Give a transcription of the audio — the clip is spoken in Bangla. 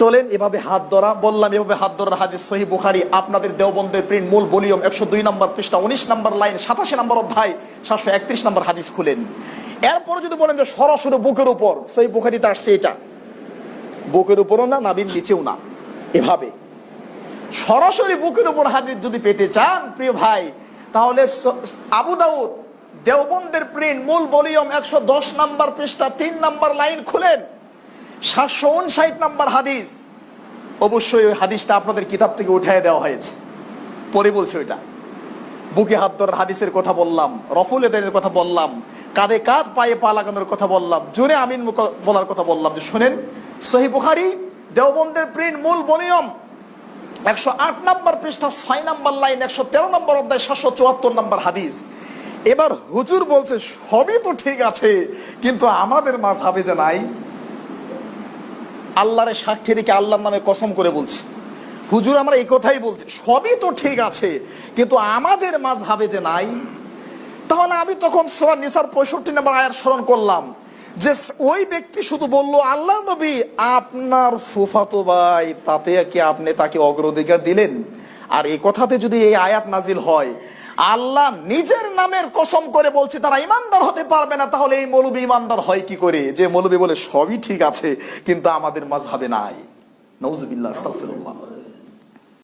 চলেন, এভাবে হাত ধরা, বললাম এভাবে হাত ধরার হাদিস সহি বুখারি, আপনাদের দেওবন্দের প্রিন্ট মূল ভলিউম একশো দুই নম্বর পৃষ্ঠা, উনিশ নম্বর লাইন সাতাশি নম্বর অধ্যায়, সাতশো একত্রিশ নম্বর হাদিস খুলেন। এরপরে যদি বলেন যে সরাসরি বুকের উপর, সহি বুখারি তার সেটা বুকের উপরও না, নাবির নিচেও না, এভাবে। সরাসরি বুকের উপর হাদিস যদি পেতে চান, প্রিয় ভাই, তাহলে আবু দাউদ দেওবন্দের প্রিন্ট মূল ভলিউম একশো দশ নম্বর পৃষ্ঠা, তিন নম্বর লাইন খুলেন। সাতশো উনষাট নম্বর হাদিস। অবশ্যই ওই হাদিসটা আপনাদের কিতাব থেকে উঠায় দেওয়া হয়েছে। পরে বলছে ওইটা। বুকে হাত ধরার হাদিসের কথা বললাম, রফুল এদের কথা বললাম, কাঁধে কাঁধ, পায়ে পা লাগানোর কথা বললাম, জোরে আমিন বলার কথা বললাম। যে শোনেন, সহি বুখারি, দেওবন্দের প্রিন্ট মূল ভলিউম একশো আট নম্বর পৃষ্ঠা, ছয় নম্বর লাইন একশো তেরো নম্বর অধ্যায়, সাতশো চুয়াত্তর নম্বর হাদিস। এবার হুজুর বলছে, সবই তো ঠিক আছে, কিন্তু আমাদের মাঝহাবে যে নাই। আল্লাহর সাক্ষী রেখে আল্লাহর নামে কসম করে বলছি। হুজুর আমরা এই কথাই বলছি, সবই তো ঠিক আছে, কিন্তু আমাদের মাঝহাবে যে নাই, তাহলে আমি তখন সোরা নিসার পঁয়ষট্টি নম্বর আয়ার স্মরণ করলাম, যে ওই ব্যক্তি শুধু বলল, আল্লাহ নবী, আপনার ফুফাতো ভাই, তাতে কি আপনি তাকে অগ্রাধিকার দিলেন? আর এই কথাতে যদি এই আয়াত নাজিল হয় আল্লাহ নিজের নামের কসম করে বলছে, তারা ইমানদার হতে পারবে না। তাহলে এই মৌলবী ইমানদার হয় কি করে? যে মৌলবী বলে সবই ঠিক আছে, কিন্তু আমাদের মাঝহাবে নাই। আস্তাগফিরুল্লাহ।